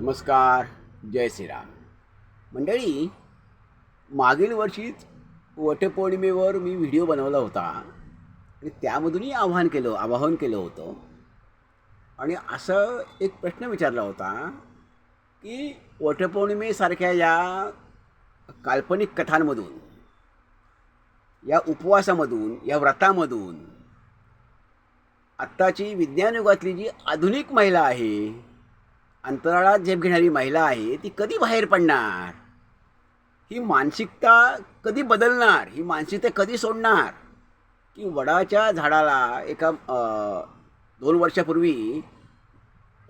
नमस्कार जय श्रीराम. मंडळी मागील वर्षीच वटपौर्णिमेवर मी व्हिडिओ बनवला होता आणि त्यामधूनही आव्हान केलं आवाहन केलं होतं. आणि असं एक प्रश्न विचारला होता की वटपौर्णिमेसारख्या या काल्पनिक कथांमधून या उपवासामधून या व्रतामधून आत्ताची विज्ञान युगातली जी आधुनिक महिला आहे अंतराळात झेप घेणारी महिला आहे ती कधी बाहेर पडणार? ही मानसिकता कधी बदलणार? ही मानसिकता कधी सोडणार? की वडाच्या झाडाला एका दोन वर्षापूर्वी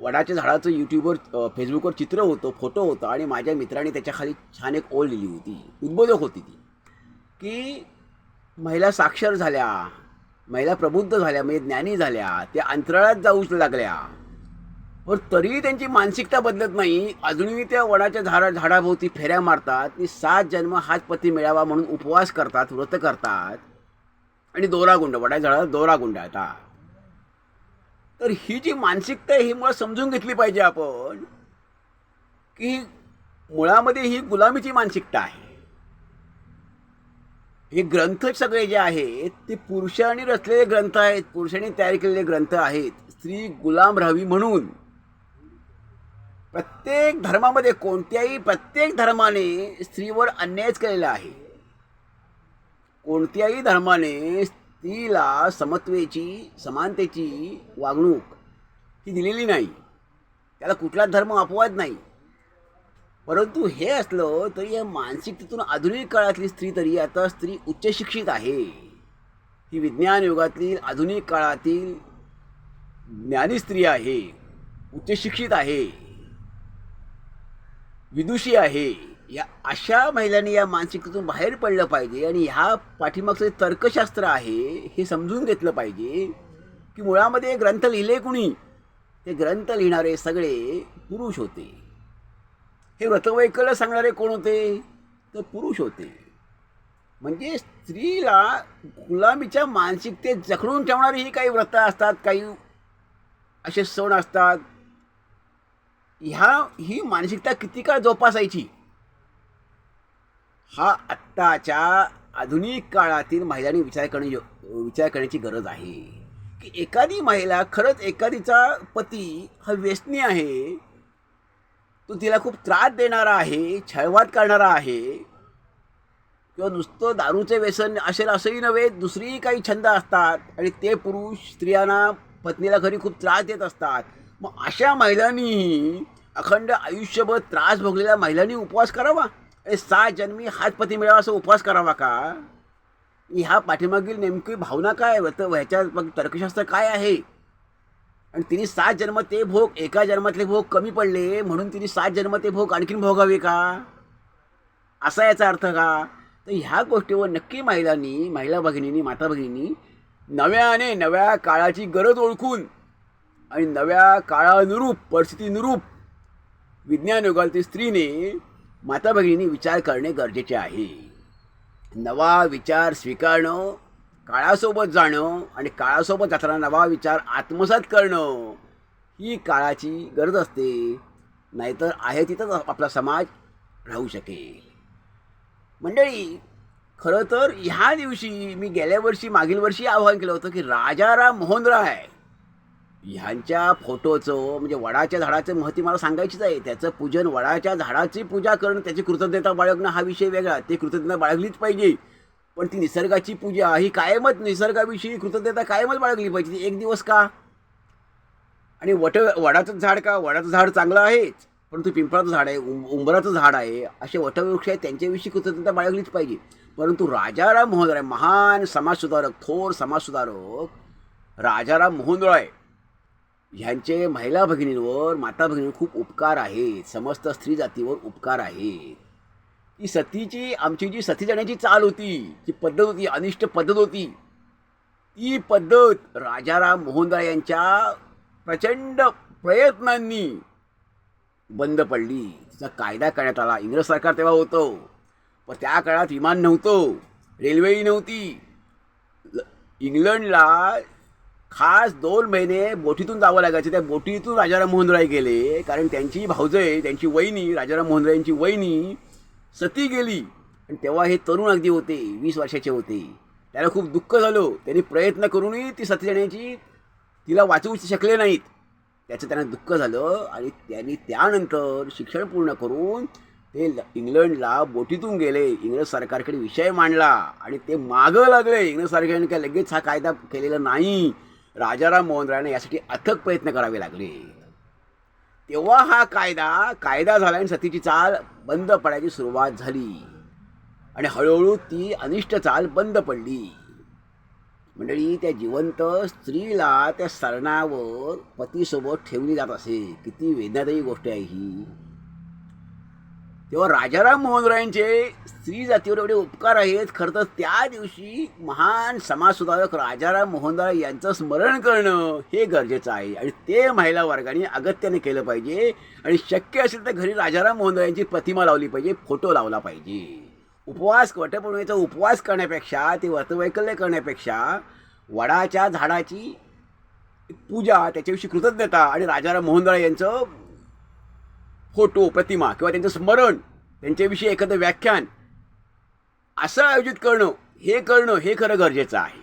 वडाच्या झाडाचं यूट्यूबवर फेसबुकवर चित्र होतं फोटो होता आणि माझ्या मित्राने त्याच्याखाली छान एक ओळ लिहिली होती. उद्बोधक होती ती. की महिला साक्षर झाल्या महिला प्रबुद्ध झाल्या म्हणजे ज्ञानी झाल्या त्या अंतराळात जाऊ लागल्या. पण तरीही त्यांची मानसिकता बदलत नाही. अजूनही त्या वडाच्या झाडा झाडाभोवती फेऱ्या मारतात. आणि सात जन्म हाच पती मिळावा म्हणून उपवास करतात व्रत करतात. आणि दोरा गुंड वडाच्या झाडाला दोरा गुंडाळतात तर ही जी मानसिकता आहे ही मुळात समजून घेतली पाहिजे आपण की मुळामध्ये ही गुलामीची मानसिकता आहे. हे ग्रंथ सगळे जे आहेत ते पुरुषांनी रचलेले ग्रंथ आहेत पुरुषांनी तयार केलेले ग्रंथ आहेत. स्त्री गुलाम राहावी म्हणून. प्रत्येक धर्मामध्ये कोणत्याही प्रत्येक धर्माने स्त्रीवर अन्यायच केलेला आहे. कोणत्याही धर्माने स्त्रीला समत्वेची समानतेची वागणूक ही दिलेली नाही. त्याला कुठलाच धर्म अपवाद नाही. परंतु हे असलं तरी या मानसिकतेतून आधुनिक काळातली स्त्री तरी आता स्त्री उच्च शिक्षित आहे. ही विज्ञान युगातील आधुनिक काळातील ज्ञानी स्त्री आहे. उच्च शिक्षित आहे. विदुषी आहे. या अशा महिलांनी या मानसिकतेतून बाहेर पडलं पाहिजे आणि ह्या पाठीमागचं जे तर्कशास्त्र आहे हे समजून घेतलं पाहिजे की मुळामध्ये ग्रंथ लिहिले कुणी? ते ग्रंथ लिहिणारे सगळे पुरुष होते. हे व्रतवैकल्य सांगणारे कोण होते? तर पुरुष होते. म्हणजे स्त्रीला गुलामीच्या मानसिकतेत जखडून ठेवणारी ही काही व्रतं असतात काही असे सण असतात ह्या ही मानसिकता किती काळ जोपासायची? हा आत्ताच्या आधुनिक काळातील महिलांनी विचार करणे विचार करण्याची गरज आहे. की एखादी महिला खरंच एखादीचा पती हा व्यसनी आहे तो तिला खूप त्रास देणारा आहे छळवाद करणारा आहे किंवा नुसतं दारूचे व्यसन असेल असंही नव्हे दुसरीही काही छंद असतात आणि ते पुरुष स्त्रियांना पत्नीला घरी खूप त्रास देत असतात. मग अशा महिलांनीही अखंड आयुष्यभर त्रास भोगलेल्या महिलांनी उपवास करावा? आणि सात जन्मी हातपती मिळावा असा उपवास करावा का? ह्या पाठीमागील नेमकी भावना काय? तर ह्याच्या मग तर्कशास्त्र काय आहे? आणि तिने सात जन्म ते भोग एका जन्मातले भोग कमी पडले म्हणून तिने सात जन्म ते भोग आणखीन भोगावे का? असा याचा अर्थ का? तर ह्या गोष्टीवर नक्की महिलांनी महिला भगिनींनी माता भगिनींनी नव्याने नव्या काळाची गरज ओळखून आणि नव्या काळानुरूप परिस्थितीनुरूप विज्ञान युगातील स्त्रीने माता भगिनी विचार करणे गरजेचे आहे. नवा विचार स्वीकारणं काळासोबत जाणं आणि काळासोबत जाताना नवा विचार आत्मसात करणं ही काळाची गरज असते. नाहीतर आहे तिथंच आपला समाज राहू शकेल. मंडळी खरं तर ह्या दिवशी मी गेल्या वर्षी मागील वर्षी आवाहन केलं होतं की राजाराम मोहन राय ह्यांच्या फोटोचं म्हणजे वडाच्या झाडाचं महती मला सांगायचीच आहे. त्याचं पूजन वडाच्या झाडाची पूजा करणं त्याची कृतज्ञता बाळगणं हा विषय वेगळा. ते कृतज्ञता बाळगलीच पाहिजे. पण ती निसर्गाची पूजा ही कायमच निसर्गाविषयी कृतज्ञता कायमच बाळगली पाहिजे. ती एक दिवस का? आणि वट वडाचं झाड का? वडाचं झाड चांगलं आहेच परंतु पिंपळाचं झाड आहे उं उंबराचं झाड आहे. असे वटवृक्ष आहेत त्यांच्याविषयी कृतज्ञता बाळगलीच पाहिजे. परंतु राजाराम मोहनराय महान समाजसुधारक थोर समाजसुधारक राजाराम मोहनराय ह्यांचे महिला भगिनींवर माता भगिनींवर खूप उपकार आहेत. समस्त स्त्री जातीवर उपकार आहेत. ती सतीची आमची जी सती जाण्याची चाल होती जी पद्धत होती अनिष्ट पद्धत होती ती पद्धत राजाराम मोहनराय यांच्या प्रचंड प्रयत्नांनी बंद पडली. तिचा कायदा करण्यात आला. इंग्रज सरकार तेव्हा होतं. पण त्या काळात विमान नव्हतं. रेल्वेही नव्हती. इंग्लंडला खास दोन महिने बोटीतून जावं लागायचं. त्या बोटीतून राजाराम मोहन राय गेले. कारण त्यांची भाऊजय त्यांची वहिनी राजाराम मोहन रायांची वहिनी सती गेली. आणि तेव्हा हे तरुण अगदी होते वीस वर्षाचे होते. त्याला खूप दुःख झालं. त्यांनी प्रयत्न करूनही ती सती जाण्याची तिला वाचवू शकले नाहीत. त्याचं त्यांना दुःख झालं आणि त्यांनी त्यानंतर शिक्षण पूर्ण करून ते इंग्लंडला बोटीतून गेले. इंग्रज सरकारकडे विषय मांडला आणि ते मागं लागले. इंग्रज सरकारने काय लगेच हा कायदा केलेला नाही. राजाराम मोहन रायने यासाठी अथक प्रयत्न करावे लागले. तेव्हा हा कायदा कायदा झाला आणि सतीची चाल बंद पडायची सुरुवात झाली. आणि हळूहळू ती अनिष्ट चाल बंद पडली. मंडळी त्या जिवंत स्त्रीला त्या सरणावर पतीसोबत ठेवली जात असे. किती वेदनादायी गोष्ट आहे ही. तेव्हा राजाराम मोहन रायांचे स्त्री जातीवर एवढे उपकार आहेत. खरं तर त्या दिवशी महान समाजसुधारक राजाराम मोहन राय यांचं स्मरण करणं हे गरजेचं आहे. आणि ते महिला वर्गाने अगत्याने केलं पाहिजे. आणि शक्य असेल तर घरी राजाराम मोहनरायांची प्रतिमा लावली पाहिजे फोटो लावला पाहिजे. उपवास वटपौर्णिमेचा उपवास करण्यापेक्षा ते व्रतवैकल्य करण्यापेक्षा वडाच्या झाडाची पूजा त्याच्याविषयी कृतज्ञता आणि राजाराम मोहन राय यांचं फोटो प्रतिमा किंवा त्यांचं स्मरण त्यांच्याविषयी एखादं व्याख्यान असं आयोजित करणं हे करणं हे खरं गरजेचं आहे.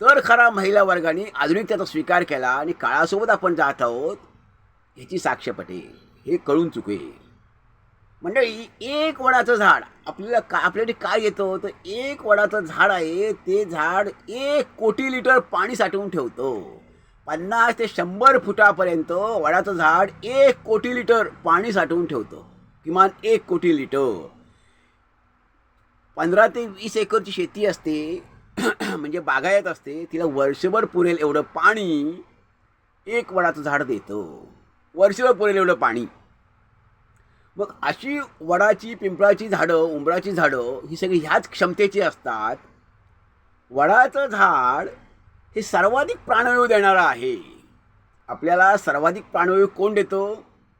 तर खरा महिला वर्गाने आधुनिकतेचा स्वीकार केला आणि काळासोबत आपण जात आहोत ह्याची साक्ष पटेल. हे कळून चुके मंडळी एक वडाचं झाड आपल्याला का आपल्याकडे काय येतं? तर एक वडाचं झाड आहे ते झाड एक कोटी लिटर पाणी साठवून ठेवतो. पन्नास ते शंभर फुटापर्यंत वडाचं झाड एक कोटी लिटर पाणी साठवून ठेवतं. किमान एक कोटी लिटर. पंधरा ते वीस एकरची शेती असते म्हणजे बागायत असते तिला वर्षभर पुरेल एवढं पाणी एक वडाचं झाड देतं. वर्षभर पुरेल एवढं पाणी. मग अशी वडाची पिंपळाची झाडं उंबराची झाडं ही सगळी ह्याच क्षमतेची असतात. वडाचं झाड हे सर्वाधिक प्राणवायू देणारं आहे. आपल्याला सर्वाधिक प्राणवायू कोण देतो?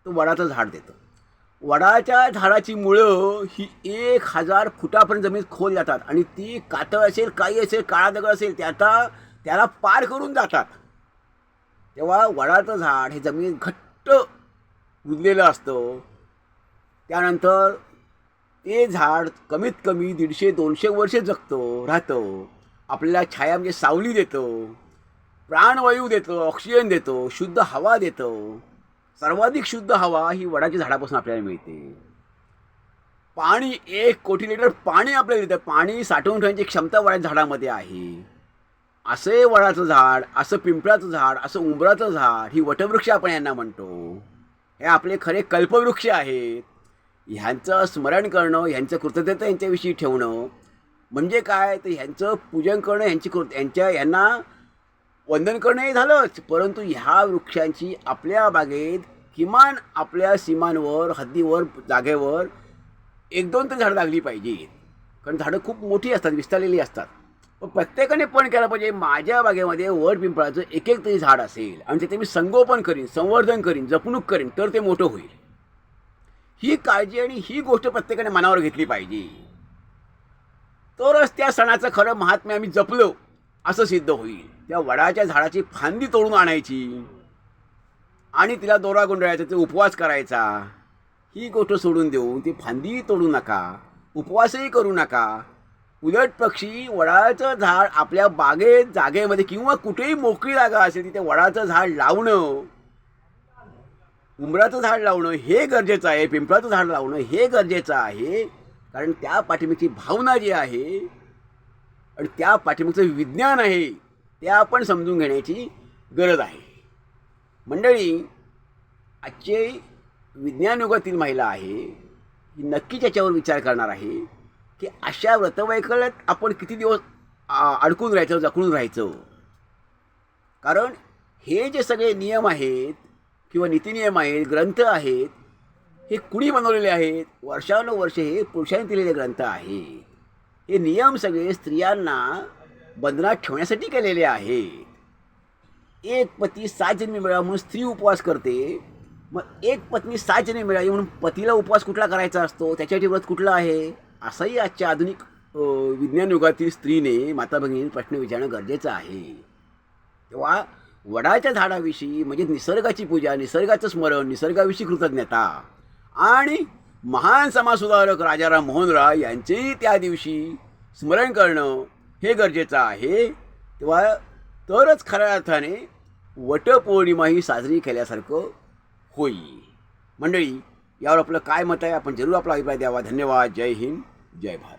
तो वडाचं झाड देतं. वडाच्या झाडाची मुळं ही एक हजार फुटापर्यंत जमीन खोल जातात आणि ती कातळ असेल काही असेल काळा दगड असेल त्याचा त्याला पार करून जातात. तेव्हा वडाचं झाड हे जमीन घट्ट रुजलेलं असतं. त्यानंतर ते झाड कमीत कमी दीडशे दोनशे वर्षे जगतं राहतं. आपल्याला छाया म्हणजे सावली देतो. प्राणवायू देतो ऑक्सिजन देतो शुद्ध हवा देतं. सर्वाधिक शुद्ध हवा ही वडाच्या झाडापासून आपल्याला मिळते. पाणी एक कोटी लिटर पाणी आपल्याला देतं. पाणी साठवून ठेवण्याची क्षमता वडाच्या झाडामध्ये आहे. असे वडाचं झाड असं पिंपळाचं झाड असं उंबराचं झाड ही वटवृक्ष आपण यांना म्हणतो. हे आपले खरे कल्पवृक्ष आहेत. ह्यांचं स्मरण करणं ह्यांचं कृतज्ञता यांच्याविषयी ठेवणं म्हणजे काय? तर ह्यांचं पूजन करणं ह्यांची कृत यांच्या यांना वंदन करणंही झालंच. परंतु ह्या वृक्षांची आपल्या बागेत किमान आपल्या सीमांवर हद्दीवर जागेवर एक दोन तरी झाडं लागली पाहिजेत कारण झाडं खूप मोठी असतात विस्तारलेली असतात. पण प्रत्येकाने पण केलं पाहिजे. माझ्या बागेमध्ये वड पिंपळाचं एक एक तरी झाड असेल आणि त्याचे मी संगोपन करीन संवर्धन करीन जपणूक करीन तर ते मोठं होईल. ही काळजी आणि ही गोष्ट प्रत्येकाने मनावर घेतली पाहिजे. तरच त्या सणाचं खरं महात्म्य आम्ही जपलो. असं सिद्ध होईल. त्या वडाच्या झाडाची फांदी तोडून आणायची. आणि तिला दोरा गुंडाळायचा ते उपवास करायचा. ही गोष्ट सोडून देऊन ती फांदी तोडू नका. उपवासही करू नका. उलट पक्षी वडाचं झाड आपल्या बागेत जागेमध्ये किंवा कुठेही मोकळी जागा असेल तिथे वडाचं झाड लावणं उंबराचं झाड लावणं हे गरजेचं आहे पिंपळाचं झाड लावणं हे गरजेचं आहे. कारण त्या पाठीमागची भावना जी आहे आणि त्या पाठीमागचं विज्ञान आहे ते आपण समजून घेण्याची गरज आहे. मंडळी आजचे विज्ञान युगातील महिला आहे ही नक्कीच याच्यावर विचार करणार आहे की अशा व्रतवैकल्यात आपण किती दिवस अडकून राहायचं जखडून राहायचं? कारण हे जे सगळे नियम आहेत किंवा नीतिनियम आहेत ग्रंथ आहेत हे कुणी बनवलेले आहेत? वर्षानुवर्षे हे पुरुषांनी दिलेले ग्रंथ आहेत हे नियम सगळे स्त्रियांना बंधनात ठेवण्यासाठी केलेले आहेत. एक पती सात जन्मी मिळावा म्हणून स्त्री उपवास करते. मग एक पत्नी सात जन्मी मिळावी म्हणून पतीला उपवास कुठला करायचा असतो? त्याच्यासाठी व्रत कुठलं आहे? असंही आजच्या आधुनिक विज्ञान युगातील स्त्रीने माता भगिनीने प्रश्न विचारणं गरजेचं आहे. तेव्हा वडाच्या झाडाविषयी म्हणजे निसर्गाची पूजा निसर्गाचं स्मरण निसर्गाविषयी कृतज्ञता आणि महान समाजसुधारक राजाराम मोहन राय यांचेही त्या दिवशी स्मरण करणं हे गरजेचं आहे. तेव्हा तरच खऱ्या अर्थाने वटपौर्णिमा ही साजरी केल्यासारखं होईल. मंडळी यावर आपलं काय मत आहे? आपण जरूर आपला अभिप्राय द्यावा. धन्यवाद. जय हिंद. जय भारत.